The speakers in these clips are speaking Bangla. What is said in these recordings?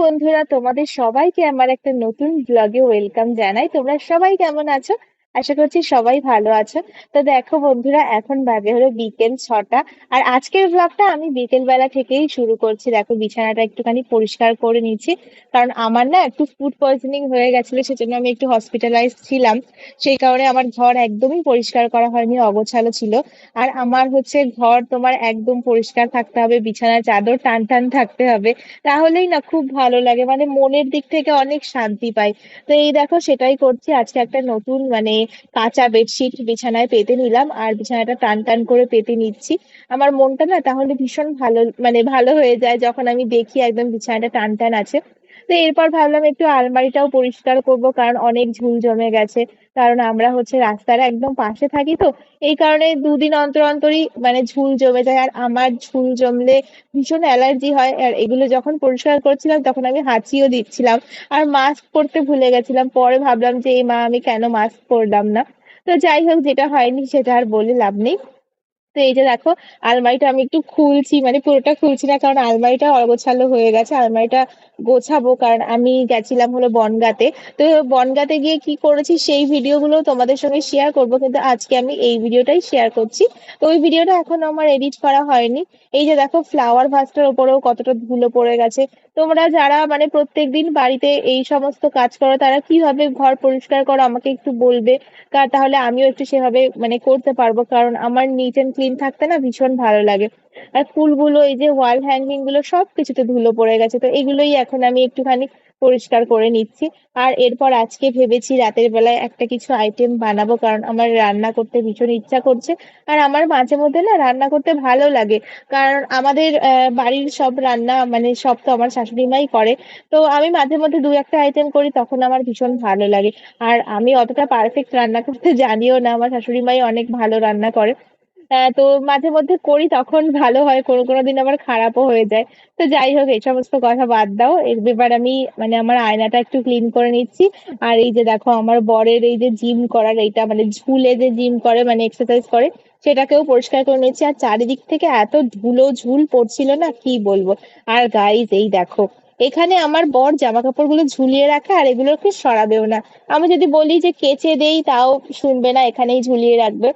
বন্ধুরা তোমাদের সবাইকে আমার একটা নতুন ব্লগে ওয়েলকাম জানাই। তোমরা সবাই কেমন আছো? আশা করছি সবাই ভালো আছো। তো দেখো বন্ধুরা, এখন বাজে হলো বিকেল ছটা। আর আজকের ব্লগটা আমি বিকেল বেলা থেকেই শুরু করছি। দেখো বিছানাটা একটুখানি পরিষ্কার করে নিচ্ছি। কারণ আমার না একটু ফুড পয়জনিং হয়ে গেছিল, সেজন্য আমি একটু হসপিটালাইজ ছিলাম। সেই কারণে আমার ঘর একদমই পরিষ্কার করা হয়নি, অগোছালো ছিল। আর আমার হচ্ছে ঘর তোমার একদম পরিষ্কার থাকতে হবে, বিছানার চাদর টান টান থাকতে হবে। তাহলেই না খুব ভালো লাগে মানে মনের দিক থেকে অনেক শান্তি পাই। তো এই দেখো সেটাই করছি। আজকে একটা নতুন মানে কাঁচা বেডশিট বিছানায় পেতে নিলাম আর বিছানাটা টান টান করে পেতে নিচ্ছি। আমার মনটা না তাহলে ভীষণ ভালো মানে ভালো হয়ে যায় যখন আমি দেখি একদম বিছানাটা টান টান আছে। তো এরপর ভাবলাম একটু আলমারিটাও পরিষ্কার করব, কারণ অনেক ঝুল জমে গেছে। কারণ আমরা হচ্ছে রাস্তার একদম পাশে থাকি তো, এই কারণে দুদিন অন্তর অন্তরই মানে ঝুল জমে যায়। আর আমার ঝুল জমলে ভীষণ অ্যালার্জি হয়, আর এগুলো যখন পরিষ্কার করছিলাম তখন আমি হাঁচিও দিচ্ছিলাম। আর মাস্ক পরতে ভুলে গেছিলাম, পরে ভাবলাম যে, এই মা, আমি কেন মাস্ক পরলাম না? তো যাই হোক, যেটা হয়নি সেটা আর বলে লাভ নেই। তো এই যে দেখো, আলমারিটা আমি একটু খুলছি মানে পুরোটা খুলছি না, কারণ আলমারিটা অগোছালো হয়ে গেছে, আলমারিটা গোছাবো, কারণ আমি গেছিলাম হলো বনগাঁতে। তো বনগাঁতে গিয়ে কি করেছি, সেই ভিডিওগুলো তোমাদের সঙ্গে শেয়ার করব, কিন্তু আজকে আমি এই ভিডিওটাই শেয়ার করছি। তো ওই ভিডিওটা এখন আমার এডিট করা হয়নি। এই যে দেখো ফ্লাওয়ার ভাসটার ওপরেও কতটা ধুলো পড়ে গেছে। তোমরা যারা মানে প্রত্যেকদিন বাড়িতে এই সমস্ত কাজ করো, তারা কীভাবে ঘর পরিষ্কার করো আমাকে একটু বলবে তাহলে আমিও একটু সেভাবে মানে করতে পারব, কারণ আমার নিট ক্লিন থাকতে না ভীষণ ভালো লাগে। আর ফুলগুলো, এই যে ওয়াল হ্যাঙ্গিংগুলো সবকিছুতে ধুলো পড়ে গেছে, তো এগুলোই এখন আমি একটুখানি পরিষ্কার করে নিচ্ছি। আর এরপর আজকে ভেবেছি রাতের বেলায় একটা কিছু আইটেম বানাবো, কারণ আমার রান্না করতে ভীষণ ইচ্ছা করছে। আর আমার মাঝে মধ্যে না রান্না করতে ভালো লাগে, কারণ আমাদের বাড়ির সব রান্না মানে সব তো আমার শাশুড়ি মাই করে। তো আমি মাঝে মধ্যে দু একটা আইটেম করি, তখন আমার ভীষণ ভালো লাগে। আর আমি অতটা পারফেক্ট রান্না করতে জানিও না, আমার শাশুড়ি মাই অনেক ভালো রান্না করে। তো মাঝে মধ্যে করি, তখন ভালো হয়, কোনো কোনো দিন আবার খারাপও হয়ে যায়। তো যাই হোক, এই সমস্ত কথা বাদ দাও। এর ব্যাপার আমি মানে আমার আয়নাটা একটু ক্লিন করে নিচ্ছি। আর এই যে দেখো, আমার বরের এই যে জিম করার এইটা মানে ঝুলে যে জিম করে মানে এক্সারসাইজ করে, সেটাকেও পরিষ্কার করে নিচ্ছি। আর চারিদিক থেকে এত ধুলো ঝুল পড়ছিল না, কি বলব? আর গাইজ এই দেখো, এখানে আমার বর জামা কাপড়গুলো ঝুলিয়ে রাখে, আর এগুলোকে সরাবেও না। আমি যদি বলি যে কেচে দেই, তাও শুনবে না, এখানেই ঝুলিয়ে রাখবে।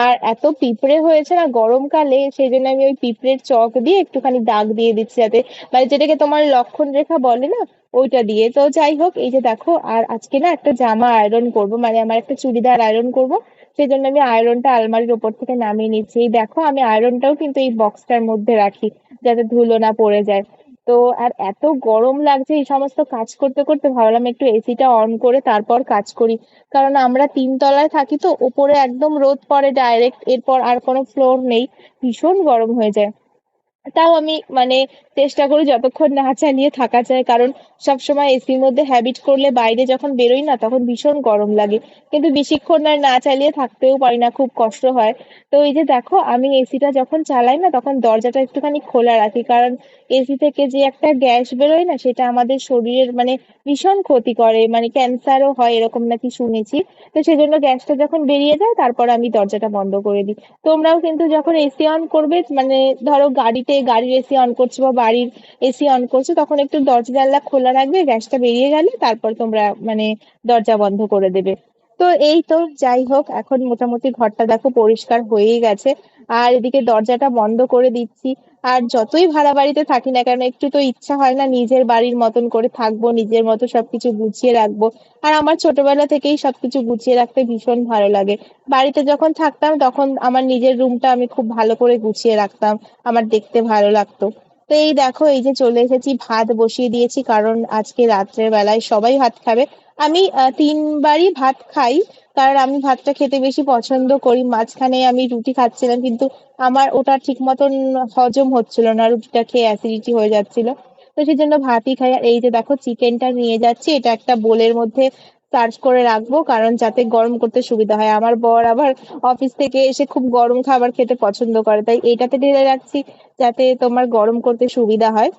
আর এত পিঁপড়ে হয়েছে না গরমকালে সেই জন্য আমি ওই পিঁপড়ের চক দিয়ে একটুখানি দাগ দিয়ে দিচ্ছি যাতে মানে যেটাকে তোমার লক্ষণ রেখা বলে না, ওইটা দিয়ে। তো যাই হোক, এই যে দেখো, আর আজকে না একটা জামা আয়রন করব মানে আমার একটা চুড়িদার আয়রন করব সেই জন্য আমি আয়রনটা আলমারির ওপর থেকে নামিয়ে নিচ্ছি। এই দেখো, আমি আয়রনটাও কিন্তু এই বক্সটার মধ্যে রাখি, যাতে ধুলো না পড়ে যায়। তো আর এত গরম লাগছে, এই সমস্ত কাজ করতে করতে ভাবলাম একটু এসিটা অন করে তারপর কাজ করি। কারণ আমরা তিন তলায় থাকি তো উপরে একদম রোদ পড়ে ডাইরেক্ট এরপর আর কোনো ফ্লোর নেই। ভীষণ গরম হয়ে যায়। তাও আমি মানে চেষ্টা করি যতক্ষণ না চালিয়ে থাকা যায়, কারণ সবসময় এসির মধ্যে হ্যাবিট করলে বাইরে যখন বেরোই না, তখন ভীষণ গরম লাগে। কিন্তু বেশিক্ষণ আর না চালিয়ে থাকতেও পারি না, খুব কষ্ট হয়। তো এই যে দেখো, আমি এসিটা যখন চালাই না, তখন দরজাটা একটুখানি খোলা রাখি, কারণ এসি থেকে যে একটা গ্যাস বেরোয় না, সেটা আমাদের শরীরের মানে ভীষণ ক্ষতি করে মানে ক্যান্সারও হয় এরকম নাকি শুনেছি। তো সেজন্য গ্যাসটা যখন বেরিয়ে যায়, তারপর আমি দরজাটা বন্ধ করে দিই। তোমরাও কিন্তু যখন এসি অন করবে মানে ধরো গাড়িতে গাড়ির এসি অন করছ বা বাড়ির এসি অন করছ, তখন একটু দরজা জানলা খোলা রাখবে, গ্যাসটা বেরিয়ে গেলে তারপর তোমরা মানে দরজা বন্ধ করে দেবে। তো এই তো যাই হোক, এখন মোটামুটি ঘরটা দেখো পরিষ্কার হয়েই গেছে। আর এদিকে দরজাটা বন্ধ করে দিচ্ছি। আর যতই ভাড়া বাড়িতে থাকি না কেন, একটু তো ইচ্ছা হয় না নিজের বাড়ির মতন করে থাকব, নিজের মতো সবকিছু গুছিয়ে রাখব। আর আমার ছোটবেলা থেকেই সবকিছু গুছিয়ে রাখতে ভীষণ ভালো লাগে। বাড়িতে যখন থাকতাম, তখন আমার নিজের রুমটা আমি খুব ভালো করে গুছিয়ে রাখতাম, আমার দেখতে ভালো লাগতো। তো এই দেখো, এই যে চলে এসেছি, ভাত বসিয়ে দিয়েছি, কারণ আজকে রাত্রের বেলায় সবাই ভাত খাবে। আমি তিনবারই ভাত খাই কারণ আমি ভাতটা খেতে বেশি পছন্দ করি। মাঝখানে আমি রুটি খাচ্ছিলাম, কিন্তু আমার ওটা ঠিক মতন হজম হচ্ছিল না, রুটিটা খেয়ে অ্যাসিডিটি হয়ে যাচ্ছিল। তো সেই জন্য ভাতই খাই। আর এই যে দেখো চিকেনটা নিয়ে যাচ্ছি, এটা একটা বোলের মধ্যে সার্ভ করে রাখব, কারণ যাতে গরম করতে সুবিধা হয়। আমার বর আবার অফিস থেকে এসে খুব গরম খাবার খেতে পছন্দ করে, তাই এটাতে ঢেলে রাখছি, যাতে তোমার গরম করতে সুবিধা হয়।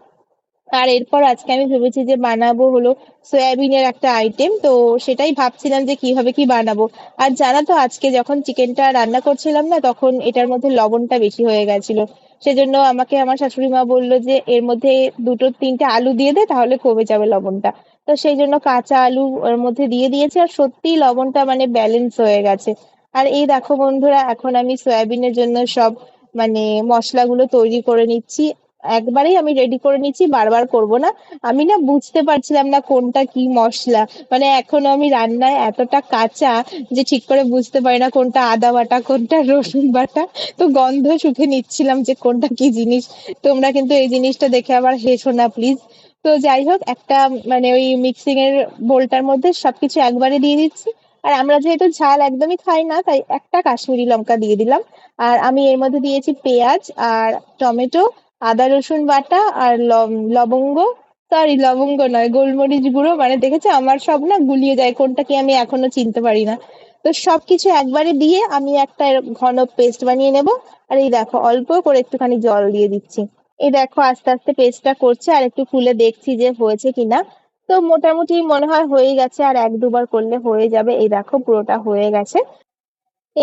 আর এরপর আজকে আমি ভেবেছি যে বানাবো হলো সয়াবিনের একটা আইটেম তো সেটাই ভাবছিলাম যে কীভাবে কি বানাবো। আর জানা তো, আজকে যখন চিকেনটা রান্না করছিলাম না, তখন এটার মধ্যে লবণটা বেশি হয়ে গেছিল। সেজন্য আমাকে আমার শাশুড়ি মা বলল যে, এর মধ্যে দুটো তিনটে আলু দিয়ে দে, তাহলে কমে যাবে লবণটা। তো সেই জন্য কাঁচা আলু ওর মধ্যে দিয়ে দিয়েছি, আর সত্যিই লবণটা মানে ব্যালেন্স হয়ে গেছে। আর এই দেখো বন্ধুরা, এখন আমি সয়াবিনের জন্য সব মানে মশলাগুলো তৈরি করে নিচ্ছি। একবারেই আমি রেডি করে নিচ্ছি বারবার করব না। আমি না বুঝতে পারছিলাম না কোনটা কি মশলা। মানে এখনও আমি রান্নায় এতটা কাঁচা যে ঠিক করে বুঝতে পারি না কোনটা আদা বাটা, কোনটা রসুন বাটা। তো গন্ধ শুকে নিচ্ছিলাম যে কোনটা কি জিনিস। তোমরা কিন্তু এই জিনিসটা দেখে আবার হেসো না প্লিজ তো যাই হোক, একটা মানে ওই মিক্সিং এর বোলটার মধ্যে সবকিছু একবারে দিয়ে দিচ্ছি। আর আমরা যেহেতু ঝাল একদমই খাই না, তাই একটা কাশ্মীরি লঙ্কা দিয়ে দিলাম। আর আমি এর মধ্যে দিয়েছি পেঁয়াজ আর টমেটো আদা, রসুন বাটা আর লবঙ্গ। সরি লবঙ্গ নয়, গোলমরিচ গুঁড়ো। মানে দেখেছ, আমার সব না গুলিয়ে যায় কোনটা কি আমি এখনও চিনতে পারি না। তো সবকিছু একবারে দিয়ে আমি একটা ঘন পেস্ট বানিয়ে নেব। আর এই দেখো, অল্প করে একটুখানি জল দিয়ে দিচ্ছি। এই দেখো, আস্তে আস্তে পেস্টটা করছে আর একটু খুলে দেখছি যে হয়েছে কিনা। তো মোটামুটি মনে হয় হয়ে গেছে, আর এক দুবার করলে হয়ে যাবে। এই দেখো, পুরোটা হয়ে গেছে।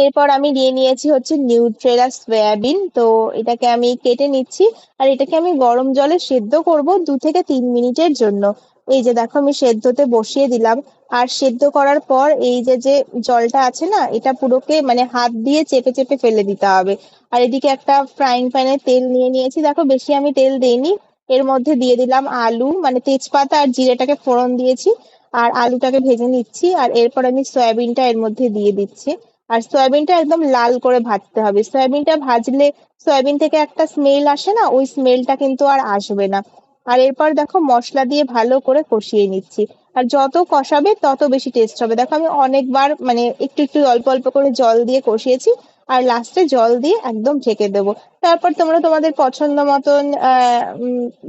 এরপর আমি নিয়ে নিয়েছি হচ্ছে নিউট্রেলা সয়াবিন তো এটাকে আমি কেটে নিচ্ছি আর এটাকে আমি গরম জলে সেদ্ধ করব দু থেকে তিন মিনিটের জন্য। এই যে দেখো আমি সেদ্ধতে বসিয়ে দিলাম। আর সেদ্ধ করার পর এই যে যে জলটা আছে না, এটা পুরোকে মানে হাত দিয়ে চেপে চেপে ফেলে দিতে হবে। আর এদিকে একটা ফ্রাইং প্যানে তেল নিয়ে নিয়েছি। দেখো বেশি আমি তেল দেইনি। এর মধ্যে দিয়ে দিলাম আলু মানে তেজপাতা আর জিরেটাকে ফোড়ন দিয়েছি। আর আলুটাকে ভেজে নিচ্ছি। আর এরপর আমি সয়াবিনটা এর মধ্যে দিয়ে দিচ্ছি। আর সয়াবিনটা একদম লাল করে ভাজতে হবে। সয়াবিনটা ভাজলে সয়াবিন থেকে একটা স্মেল আসে না, ওই স্মেলটা কিন্তু আর আসবে না। আর এরপর দেখো মশলা দিয়ে ভালো করে কষিয়ে নিচ্ছি। আর যত কষাবে তত বেশি টেস্ট হবে। দেখো আমি অনেকবার মানে একটু একটু অল্প অল্প করে জল দিয়ে কষিয়েছি, আর লাস্টে জল দিয়ে একদম ঢেকে দেবো। তারপর তোমরা তোমাদের পছন্দ মতন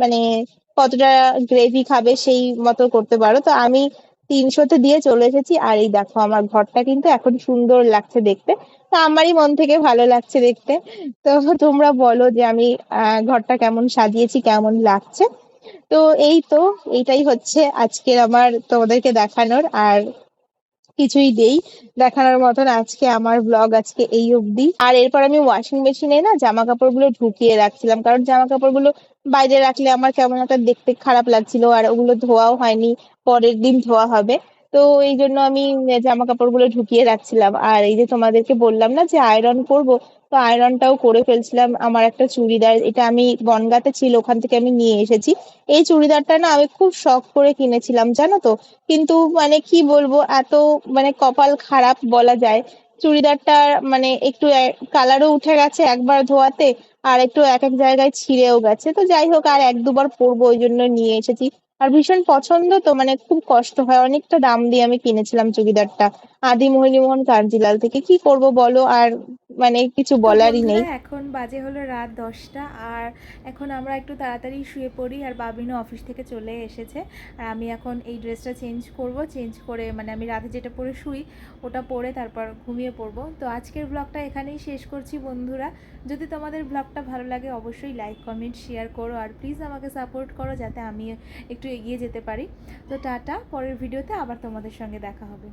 মানে কতটা গ্রেভি খাবে সেই মতো করতে পারো। তো আমি তিনশোতে দিয়ে চলে এসেছি। আর এই দেখো, আমার ঘরটা কিন্তু এখন সুন্দর লাগছে দেখতে। তো আমারই মন থেকে ভালো লাগছে দেখতে। তো তোমরা বলো যে আমি ঘরটা কেমন সাজিয়েছি, কেমন লাগছে? তো এই তো, এইটাই হচ্ছে আজকের আমার তোমাদেরকে দেখানোর। আর কিছুই দেই। দেখানোর মতন আজকে আমার ব্লগ আজকে এই অবধি। আর এরপর আমি ওয়াশিং মেশিনে না জামা কাপড়গুলো ঢুকিয়ে রাখছিলাম। কারণ জামা কাপড়গুলো বাইরে রাখলে আমার কেমন একটা দেখতে খারাপ লাগছিল আর ওগুলো ধোয়াও হয়নি। পরের দিন ধোয়া হবে। তো এই জন্য আমি জামা কাপড়গুলো ঢুকিয়ে রাখছিলাম। আর এই যে তোমাদেরকে বললাম না যে আয়রন করব তো আয়রনটাও করে ফেলছিলাম আমার একটা চুড়িদার। এটা আমি বনগাঁতে ছিল, ওখান থেকে আমি নিয়ে এসেছি। এই চুড়িদারটা না আমি খুব শখ করে কিনেছিলাম, জানো তো? কিন্তু মানে কি বলব, এত মানে কপাল খারাপ বলা যায়। চুড়িদারটা মানে একটু কালারও উঠে গেছে একবার ধোয়াতে, আর একটু এক এক জায়গায় ছিঁড়েও গেছে। তো যাই হোক, আর এক দুবার পরবো, ওই জন্য নিয়ে এসেছি। আর ভীষণ পছন্দ তো মানে খুব কষ্ট হয়। অনেকটা দাম দিয়ে আমি কিনেছিলাম চুড়িদারটা। আদি মোহিনী মোহন কাঞ্জিলাল থেকে। কি করব বলো? আর মানে কিছু বলারই নেই। এখন বাজে হলো রাত দশটা আর এখন আমরা একটু তাড়াতাড়ি শুয়ে পড়ি আর বাবিনও অফিস থেকে চলে এসেছে। আর আমি এখন এই ড্রেসটা চেঞ্জ করব চেঞ্জ করে মানে আমি রাতে যেটা পরে শুই ওটা পরে তারপর ঘুমিয়ে পড়ব। তো আজকের ব্লগটা এখানেই শেষ করছি বন্ধুরা। যদি তোমাদের ব্লগটা ভালো লাগে অবশ্যই লাইক কমেন্ট শেয়ার করো আর প্লিজ আমাকে সাপোর্ট করো যাতে আমি একটু এগিয়ে যেতে পারি। তো টাটা পরের ভিডিওতে আবার তোমাদের সঙ্গে দেখা হবে।